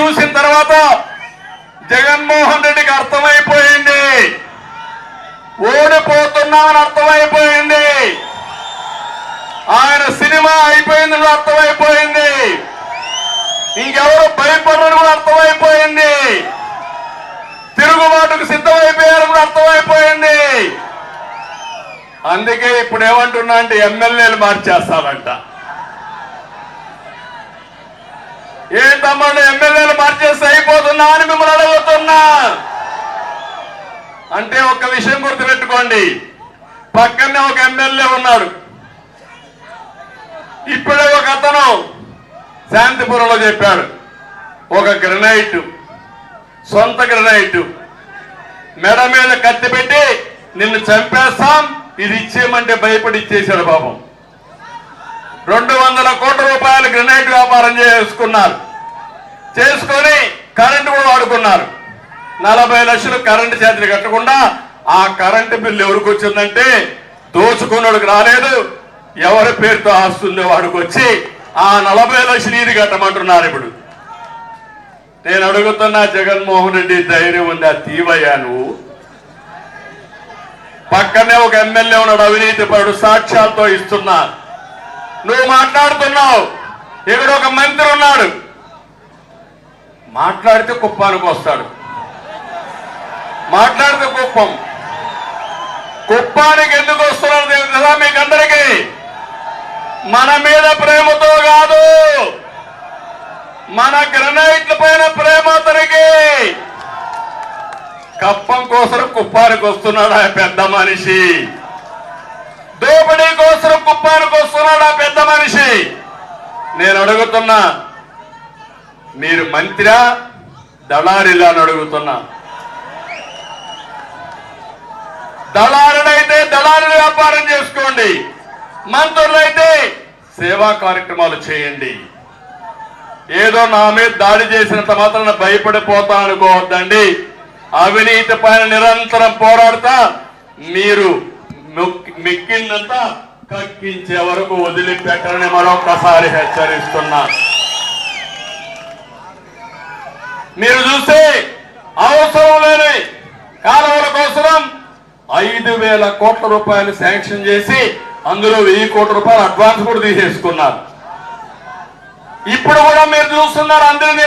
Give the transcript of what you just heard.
చూసిన తర్వాత జగన్మోహన్ రెడ్డికి అర్థమైపోయింది. ఓడిపోతున్నామని అర్థమైపోయింది. ఆయన సినిమా అయిపోయిందని అర్థమైపోయింది. ఇంకెవరు భయపడరు కూడా అర్థమైపోయింది. తిరుగుబాటుకు సిద్ధమైపోయారు కూడా అర్థమైపోయింది. అందుకే ఇప్పుడు ఏమంటున్నా అంటే ఎమ్మెల్యేలు మార్చేస్తారంట. ఏం తమ్ముడు ఎమ్మెల్యేలు మార్చేస్తే అయిపోతున్నా అని మిమ్మల్ని అడుగుతున్నా. అంటే ఒక విషయం గుర్తుపెట్టుకోండి. పక్కనే ఒక ఎమ్మెల్యే ఉన్నాడు. ఇప్పుడే ఒక అతను శాంతిపురంలో చెప్పాడు. ఒక గ్రనైట్ సొంత గ్రనైట్. మెడ మీద కత్తి పెట్టి నిన్ను చంపేస్తాం ఇది ఇచ్చేయమంటే భయపడి ఇచ్చేశాడు పాపం. రెండు వందల కోట్ల రూపాయలు వ్యాపారం చేసుకున్నారు. చేసుకొని కరెంటు కూడా వాడుకున్నారు. నలభై లక్షలు కరెంటు చేతులు కట్టకుండా ఆ కరెంటు బిల్లు ఎవరికి వచ్చిందంటే దోచుకున్నోడికి రాలేదు. ఎవరి పేరుతో ఆస్తుందో వాడికి వచ్చి ఆ నలభై లక్షలు ఇది కట్టమంటున్నారు ఇప్పుడు. నేను అడుగుతున్నా జగన్మోహన్ రెడ్డి ధైర్యం ఉందా? తీవయ్యా నువ్వు. పక్కనే ఒక ఎమ్మెల్యే ఉన్నాడు అవినీతి పరుడు సాక్ష్యాలతో ఇస్తున్నా. నువ్వు మాట్లాడుతున్నావు. ఇక్కడ ఒక మంత్రి ఉన్నాడు. మాట్లాడితే కుప్పానికి వస్తాడు. మాట్లాడితే కుప్పం. కుప్పానికి ఎందుకు వస్తున్నాడు తెలుసా మీకు అందరికీ మన మీద ప్రేమతో కాదు. మన గ్రనైట్ల పైన ప్రేమ అతనికి. కప్పం కోసం కుప్పానికి వస్తున్నాడు ఆ పెద్ద మనిషి? దోపిడీ కోసం కుప్పానికి వస్తున్నాడు ఆ పెద్ద మనిషి నేను అడుగుతున్నా మీరు మంత్రా దళారిలా అని అడుగుతున్నా దళారుడైతే దళారు వ్యాపారం చేసుకోండి. మంత్రులైతే సేవా కార్యక్రమాలు చేయండి. ఏదో నా మీద దాడి చేసినంత మాత్రాన భయపడిపోతా అనుకోవద్దండి అవినీతి పైన నిరంతరం పోరాడుతా మీరు మిక్కిందంతా కక్కించే వరకు వదిలిపెట్టరని మరొకసారి హెచ్చరిస్తున్నా. మీరు చూస్తే అవసరం లేని కాలువల కోసం ఐదు వేల కోట్ల రూపాయలు శాంక్షన్ చేసి అందులో వెయ్యి కోట్ల రూపాయలు అడ్వాన్స్ కూడా తీసేసుకున్నారు. ఇప్పుడు కూడా మీరు చూస్తున్నారు అందరినీ